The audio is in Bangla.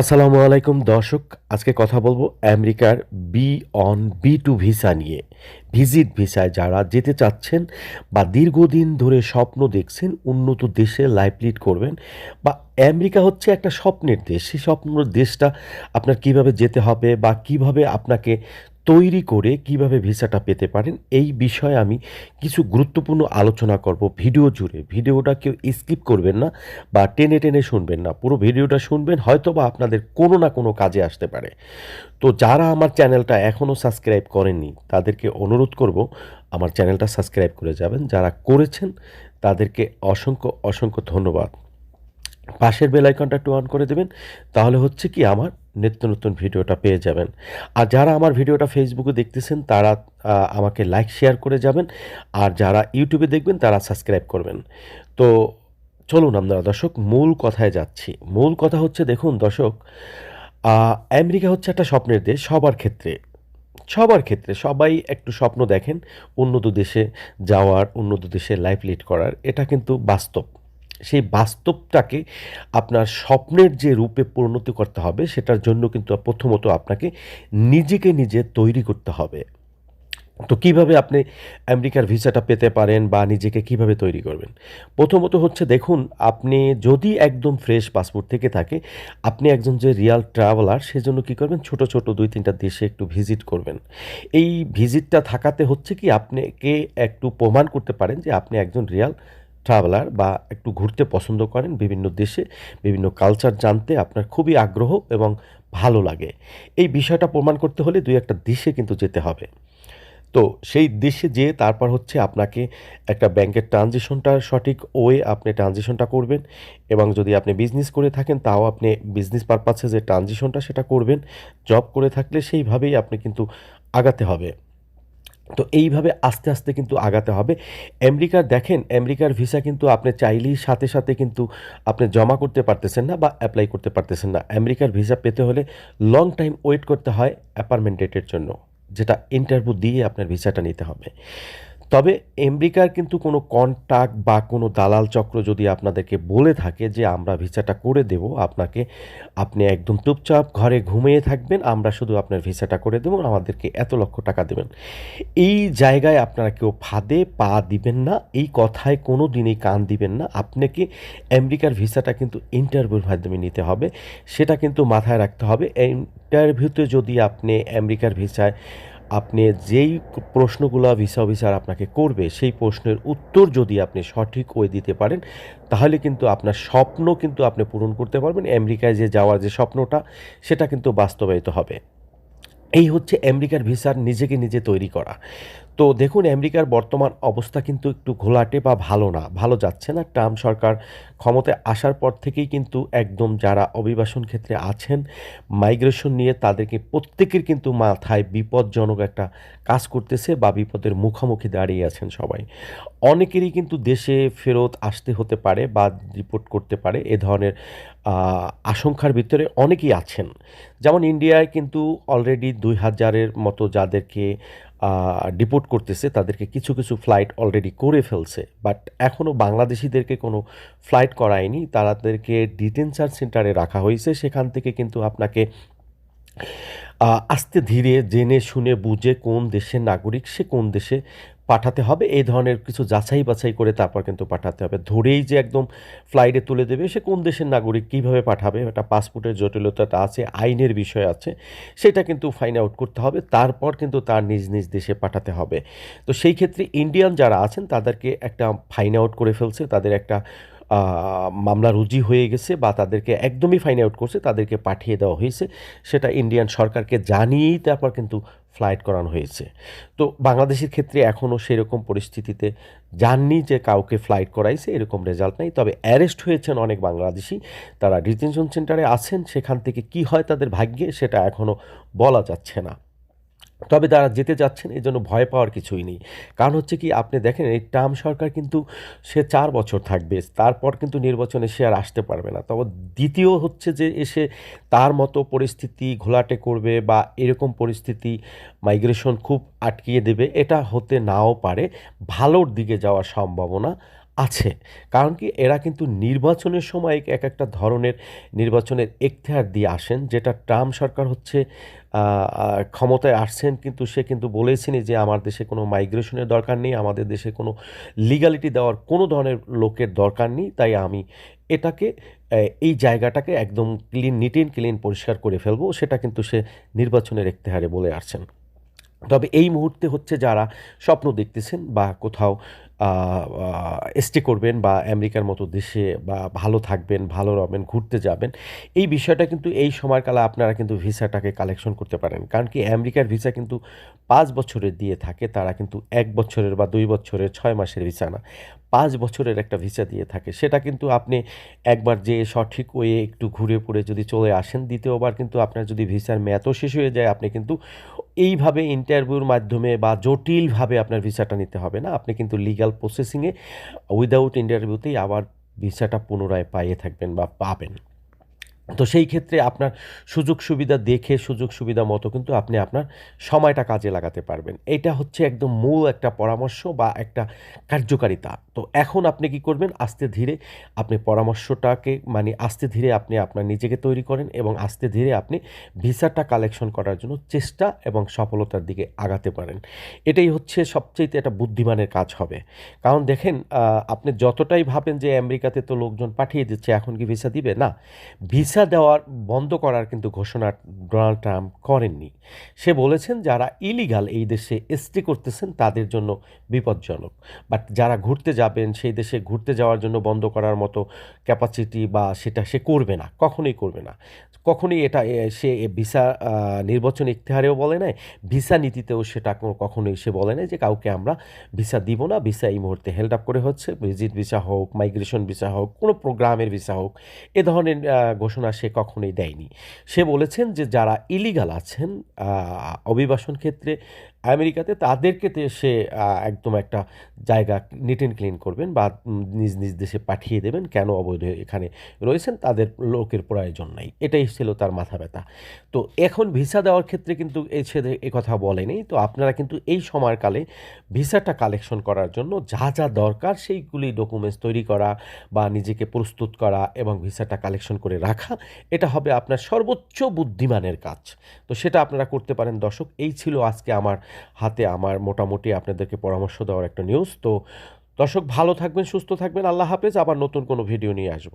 আসসালামু আলাইকুম, দর্শক। আজকে কথা বলব আমেরিকার B one B two visa নিয়ে। ভিজিট ভিসায় যারা যেতে চাচ্ছেন বা দীর্ঘদিন ধরে স্বপ্ন দেখছেন, উন্নত দেশে লাইফ লিড করবেন বা আমেরিকা হচ্ছে একটা স্বপ্নের দেশ, সেই স্বপ্নের দেশটা আপনার কীভাবে যেতে হবে বা কীভাবে আপনাকে তৈরি করে কীভাবে ভিসাটা পেতে পারেন, এই বিষয়ে আমি কিছু গুরুত্বপূর্ণ আলোচনা করব ভিডিও জুড়ে। ভিডিওটা কেউ স্কিপ করবেন না বা টেনে টেনে শুনবেন না। পুরো ভিডিওটা শুনবেন হয়তো বা আপনাদের কোনো না কোনো কাজে আসতে পারে। তো যারা আমার চ্যানেলটা এখনও সাবস্ক্রাইব করেননি, তাদেরকে অনুরোধ করব আমার চ্যানেলটা সাবস্ক্রাইব করে যাবেন। যারা করেছেন, তাদেরকে অসংখ্য অসংখ্য ধন্যবাদ। পাশের বেল আইকনটা একটু অন করে দেবেন, তাহলে হচ্ছে কি আমার নিত্য নতুন ভিডিওটা পেয়ে যাবেন। আর যারা আমার ভিডিওটা ফেসবুকে দেখতেছেন, তারা আমাকে লাইক শেয়ার করে যাবেন। আর যারা ইউটিউবে দেখবেন, তারা সাবস্ক্রাইব করবেন। তো চলুন আমরা দর্শক, মূল কথায় যাচ্ছি। মূল কথা হচ্ছে, দেখুন দর্শক আমেরিকা হচ্ছে একটা স্বপ্নের দেশ সবার ক্ষেত্রে। সবার ক্ষেত্রে, সবাই একটু স্বপ্ন দেখেন, উন্নত দেশে যাওয়ার, উন্নত দেশে লাইফ লিড করার। এটা কিন্তু বাস্তব। সেই বাস্তবটাকে আপনার স্বপ্নের যে রূপে পরিণতি করতে হবে, সেটার জন্য কিন্তু প্রথমত আপনাকে নিজেকে নিজে তৈরি করতে হবে। তো কীভাবে আপনি আমেরিকার ভিসাটা পেতে পারেন বা নিজেকে কীভাবে তৈরি করবেন? প্রথমত হচ্ছে দেখুন, আপনি যদি একদম ফ্রেশ পাসপোর্ট থেকে থাকে, আপনি একজন যে রিয়াল ট্রাভেলার, সেজন্য কী করবেন? ছোট ছোট দুই তিনটা দেশে একটু ভিজিট করবেন। এই ভিজিটটা থাকাতে হচ্ছে কি আপনাকে একটু প্রমাণ করতে পারেন যে আপনি একজন রিয়াল ট্রাভেলার বা একটু ঘুরতে পছন্দ করেন বিভিন্ন দেশে, বিভিন্ন কালচার জানতে আপনার খুবই আগ্রহ এবং ভালো লাগে। এই বিষয়টা প্রমাণ করতে হলে দুই একটা দেশে কিন্তু যেতে হবে। তো সেই দেশে যেয়ে তারপর হচ্ছে আপনাকে একটা ব্যাংকের ট্রানজিশনটা সঠিক ওয়ে আপনি ট্রানজিশনটা করবেন এবং যদি আপনি বিজনেস করে থাকেন তাও আপনি বিজনেস পারপাসে যে ট্রানজিশনটা সেটা করবেন জব করে থাকলে সেইভাবেই আপনি কিন্তু আগাতে হবে। তো এইভাবে আস্তে আস্তে কিন্তু আগাতে হবে। আমেরিকার দেখেন, আমেরিকার ভিসা কিন্তু আপনি চাইলেই সাথে সাথে কিন্তু আপনি জমা করতে পারতেছেন না বা অ্যাপ্লাই করতে পারতেছেন না। আমেরিকার ভিসা পেতে হলে লং টাইম ওয়েট করতে হয় অ্যাপার্টমেন্ট ডেটের জন্য, যেটা ইন্টারভিউ দিয়ে আপনার ভিসাটা নিতে হবে। তবে আমেরিকার কিন্তু কোনো কন্ট্যাক্ট বা কোনো দালাল চক্র যদি আপনাদেরকে বলে থাকে যে আমরা ভিসাটা করে দেব, আপনাকে, আপনি একদম চুপচাপ ঘরে ঘুমিয়ে থাকবেন, আমরা শুধু আপনার ভিসাটা করে দেবো, আমাদেরকে এত লক্ষ টাকা দেবেন। এই জায়গায় আপনারা কেউ ফাঁদে পা দিবেন না, এই কথায় কোনো দিনই কান দিবেন না। আপনাকে আমেরিকার ভিসাটা কিন্তু ইন্টারভিউর মাধ্যমে নিতে হবে, সেটা কিন্তু মাথায় রাখতে হবে। ইন্টারভিউতে যদি আপনি আমেরিকার ভিসায় আপনি যেই প্রশ্নগুলো ভিসা অফিসার আপনাকে করবে, সেই প্রশ্নের উত্তর যদি আপনি সঠিক ওয়ে দিতে পারেন, তাহলে কিন্তু আপনার স্বপ্ন কিন্তু আপনি পূরণ করতে পারবেন। আমেরিকায় যে যাওয়ার যে স্বপ্নটা, সেটা কিন্তু বাস্তবায়িত হবে। এই হচ্ছে আমেরিকার ভিসার নিজেকে নিজে তৈরি করা। তো দেখুন, আমেরিকার বর্তমান অবস্থা কিন্তু একটু ঘোলাটে বা ভালো না। ভালো যাচ্ছে না। ট্রাম্প সরকার ক্ষমতায় আসার পর থেকেই কিন্তু একদম যারা অভিবাসন ক্ষেত্রে আছেন, মাইগ্রেশন নিয়ে তাদেরকে প্রত্যেকের কিন্তু মাথায় বিপজ্জনক একটা কাজ করতেছে বা বিপদের মুখোমুখি দাঁড়িয়ে আছেন সবাই। অনেকেরই কিন্তু দেশে ফেরত আসতে হতে পারে বা রিপোর্ট করতে পারে এ ধরনের আশঙ্কার ভিতরে অনেকেই আছেন। যেমন ইন্ডিয়ায় কিন্তু অলরেডি দুই হাজারের মতো যাদেরকে ডিপোর্ট করতেছে, তাদেরকে কিছু কিছু ফ্লাইট অলরেডি করে ফেলছে বাট এখনও বাংলাদেশিদেরকে কোনো ফ্লাইট করায়নি, তাদেরকে ডিটেনশন সেন্টারে রাখা হয়েছে, সেখান থেকে কিন্তু আপনাকে আস্তে ধীরে জেনে শুনে বুঝে কোন দেশের নাগরিক, সে কোন দেশে পাঠাতে হবে, এই ধরনের কিছু যাচাই বাছাই করে তারপর কিন্তু পাঠাতে হবে। ধরেই যে একদম ফ্লাইটে তুলে দেবে, সে কোন দেশের নাগরিক, কীভাবে পাঠাবে, একটা পাসপোর্টের জটিলতাটা আছে, আইনের বিষয় আছে, সেটা কিন্তু ফাইন আউট করতে হবে, তারপর কিন্তু তার নিজ নিজ দেশে পাঠাতে হবে। তো সেই ক্ষেত্রে ইন্ডিয়ান যারা আছেন, তাদেরকে একটা ফাইন আউট করে ফেলছে, তাদের একটা মামলা রুজি হয়ে গেছে বা তাদেরকে একদমই ফাইন আউট করছে, তাদেরকে পাঠিয়ে দেওয়া হয়েছে। সেটা ইন্ডিয়ান সরকারকে জানিয়েই তারপর কিন্তু ফ্লাইট করানো হয়েছে। তো বাংলাদেশের ক্ষেত্রে এখনও সেরকম পরিস্থিতিতে জাননি যে কাউকে ফ্লাইট করাইছে, এরকম রেজাল্ট নাই। তবে অ্যারেস্ট হয়েছেন অনেক বাংলাদেশি। তারা ডিটেনশন সেন্টারে আছেন, সেখান থেকে কি হয় তাদের ভাগ্যে সেটা এখনও বলা যাচ্ছে না। তবে তারা যেতে যাচ্ছেন এই জন্য ভয় পাওয়ার কিছুই নেই। কারণ হচ্ছে কি, আপনি দেখেন, এই ট্রাম্প সরকার কিন্তু সে চার বছর থাকবে, তারপর কিন্তু নির্বাচনে সে আর আসতে পারবে না। তবে দ্বিতীয় হচ্ছে যে এসে তার মতো পরিস্থিতি ঘোলাটে করবে বা এরকম পরিস্থিতি মাইগ্রেশন খুব আটকিয়ে দেবে, এটা হতে নাও পারে। ভালোর দিকে যাওয়ার সম্ভাবনা আছে। কারণ কি, এরা কিন্তু নির্বাচনের সময় এক একটা ধরনের নির্বাচনের এখতিয়ার দিয়ে আসেন, যেটা ট্রাম্প সরকার হচ্ছে ক্ষমতায় আসছেন, কিন্তু সে কিন্তু বলেছেনই যে আমার দেশে কোনো মাইগ্রেশনের দরকার নেই, আমাদের দেশে কোনো লিগালিটি দেওয়ার কোনো ধরনের লোকের দরকার নেই, তাই আমি এটাকে এই জায়গাটাকে একদম ক্লিন নিট ক্লিন পরিষ্কার করে ফেলব, সেটা কিন্তু সে নির্বাচনের এখতিয়ারে বলে আসছেন। তবে এই মুহূর্তে হচ্ছে যারা স্বপ্ন দেখতেছেন বা কোথাও স্টে করবেন বা আমেরিকার মতো দেশে বা ভালো থাকবেন, ভালো রবেন, ঘুরতে যাবেন, এই বিষয়টা কিন্তু এই সময়কালে আপনারা কিন্তু ভিসাটাকে কালেকশন করতে পারেন। কারণ কি আমেরিকার ভিসা কিন্তু পাঁচ বছরের দিয়ে থাকে, তারা কিন্তু এক বছরের বা দুই বছরের ছয় মাসের ভিসা না। পাঁচ বছরের একটা ভিসা দিয়ে থাকে। সেটা কিন্তু আপনি একবার যে সঠিক ওয়ে একটু ঘুরে পড়ে যদি চলে আসেন, দ্বিতীয়বার কিন্তু আপনার যদি ভিসার মেয়াদও শেষ হয়ে যায়, আপনি কিন্তু এইভাবে ইন্টারভিউর মাধ্যমে বা জটিলভাবে আপনার ভিসাটা নিতে হবে না। আপনি কিন্তু লিগাল প্রসেসিংয়ে উইদাউট ইন্টারভিউতেই আবার ভিসাটা পুনরায় পাইয়ে থাকবেন বা পাবেন। তো সেই ক্ষেত্রে আপনার সুযোগ সুবিধা দেখে, সুযোগ সুবিধা মতো কিন্তু আপনি আপনার সময়টা কাজে লাগাতে পারবেন। এটা হচ্ছে একদম মূল একটা পরামর্শ বা একটা কার্যকারিতা। তো এখন আপনি কি করবেন? আস্তে ধীরে আপনি পরামর্শটাকে মানে আস্তে ধীরে আপনি আপনার নিজেকে তৈরি করেন এবং আস্তে ধীরে আপনি ভিসাটা কালেকশন করার জন্য চেষ্টা এবং সফলতার দিকে আগাতে পারেন। এটাই হচ্ছে সবচেয়ে একটা বুদ্ধিমানের কাজ হবে। কারণ দেখেন আপনি যতটাই ভাবেন যে আমেরিকাতে তো লোকজন পাঠিয়ে দিচ্ছে, এখন কি ভিসা দিবে? না। ভিসা দেওয়ার বন্ধ করার কিন্তু ঘোষণা ডোনাল্ড ট্রাম্প করেননি। সে বলেছেন যারা ইলিগাল এই দেশে এসটি করতেছেন তাদের জন্য বিপজ্জনক। বাট যারা ঘুরতে যাবেন সেই দেশে ঘুরতে যাওয়ার জন্য বন্ধ করার মতো ক্যাপাসিটি বা সেটা সে করবে না কখনোই করবে না। কখনোই এটা সে ভিসা নির্বাচন ইতিহারেও বলে নাই ভিসা নীতিতেও সেটা কখনোই সে বলে নাই যে কাউকে আমরা ভিসা দিব না। ভিসা এই মুহূর্তে হেল্ড আপ করে হচ্ছে ভিজিট ভিসা হোক মাইগ্রেশন ভিসা হোক কোনো প্রোগ্রামের ভিসা হোক এ ধরনের আহ, ঘোষণা সে কখনোই দেয়নি। সে বলেছেন যে যারা ইলিগাল আছেন অভিবাসন ক্ষেত্রে আমেরিকাতে তাদেরকে সে একদম একটা জায়গা নিট অ্যান্ড ক্লিন করবেন বা নিজ নিজ দেশে পাঠিয়ে দেবেন কেন অবৈধ এখানে রয়েছেন, তাদের লোকের প্রয়োজন নাই। এটাই ছিল তার মাথা ব্যথা। তো এখন ভিসা দেওয়ার ক্ষেত্রে কিন্তু ছেলে এ কথা বলেনি তো আপনারা কিন্তু এই সময়কালে ভিসাটা কালেকশন করার জন্য যা যা দরকার সেইগুলি ডকুমেন্টস তৈরি করা বা নিজেকে প্রস্তুত করা এবং ভিসাটা কালেকশন করে রাখা, এটা হবে আপনার সর্বোচ্চ বুদ্ধিমানের কাজ। তো সেটা আপনারা করতে পারেন দর্শক। এই ছিল আজকে আমার হাতে আমার মোটামুটি আপনাদেরকে পরামর্শ দেওয়ার একটা নিউজ তো দর্শক, ভালো থাকবেন, সুস্থ থাকবেন। আল্লাহ হাফেজ। আবার নতুন কোনো ভিডিও নিয়ে আসব।